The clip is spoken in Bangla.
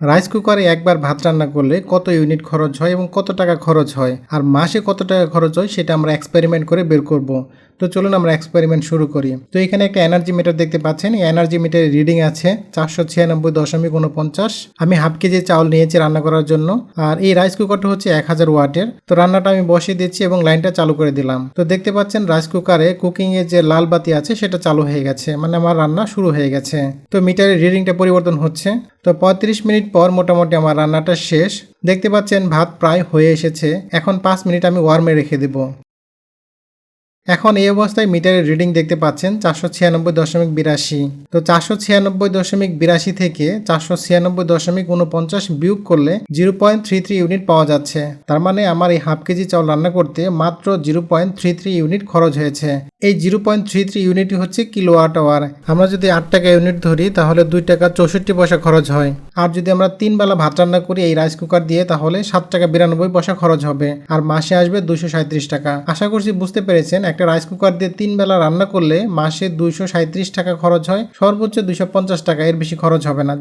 রাইস কুকারে একবার ভাত রান্না করলে কত ইউনিট খরচ হয় এবং কত টাকা খরচ হয়? আর মাসে কত টাকা খরচ হয় সেটা আমরা এক্সপেরিমেন্ট করে বের করব। তো চলুন আমরা এক্সপেরিমেন্ট শুরু করি। তো এখানে একটা এনার্জি মিটার দেখতে পাচ্ছেন। এই এনার্জি মিটারের রিডিং আছে চারশো ছিয়ানব্বই দশমিক উনপঞ্চাশ আমি হাফ কেজি চাউল নিয়েছি রান্না করার জন্য। আর এই রাইস কুকারটা হচ্ছে এক হাজার ওয়াটের। তো রান্নাটা আমি বসিয়ে দিচ্ছি এবং লাইনটা চালু করে দিলাম। তো দেখতে পাচ্ছেন রাইস কুকারে কুকিং এর যে লাল বাতি আছে, সেটা চালু হয়ে গেছে। মানে আমার রান্না শুরু হয়ে গেছে। তো মিটারের রিডিংটা পরিবর্তন হচ্ছে। তো পঁয়ত্রিশ মিনিট পর মোটামুটি আমার রান্নাটা শেষ। দেখতে পাচ্ছেন ভাত প্রায় হয়ে এসেছে। এখন পাঁচ মিনিট আমি ওয়ার্মে রেখে দেবো। এখন এই অবস্থায় মিটারের রিডিং দেখতে পাচ্ছেন চারশো ছিয়ানব্বই দশমিক বিরাশি। তো চারশো ছিয়ানব্বই দশমিক বিরাশি থেকে চারশো ছিয়ানব্বই দশমিক উনপঞ্চাশ বিয়োগ করলে zero point three three unit পাওয়া যাচ্ছে। তার মানে আমার এই হাফ কেজি চাউল রান্না করতে মাত্র zero point three three unit খরচ হয়েছে। এই জিরো পয়েন্ট থ্রি থ্রি ইউনিটই হচ্ছে কিলোওয়াট আওয়ার। আমরা যদি আট টাকা ইউনিট ধরি, তাহলে দুই টাকা চৌষট্টি পয়সা খরচ হয়। আর যদি আমরা তিন বেলা ভাত রান্না করি এই রাইস কুকার দিয়ে, তাহলে সাত টাকা বিরানব্বই পয়সা খরচ হবে। আর মাসে আসবে দুশো সাঁত্রিশ টাকা। আশা করছি বুঝতে পেরেছেন একটা রাইস কুকার দিয়ে তিন বেলা রান্না করলে মাসে দুইশো টাকা খরচ হয়, সর্বোচ্চ দুইশো পঞ্চাশ টাকা, এর বেশি খরচ হবে না।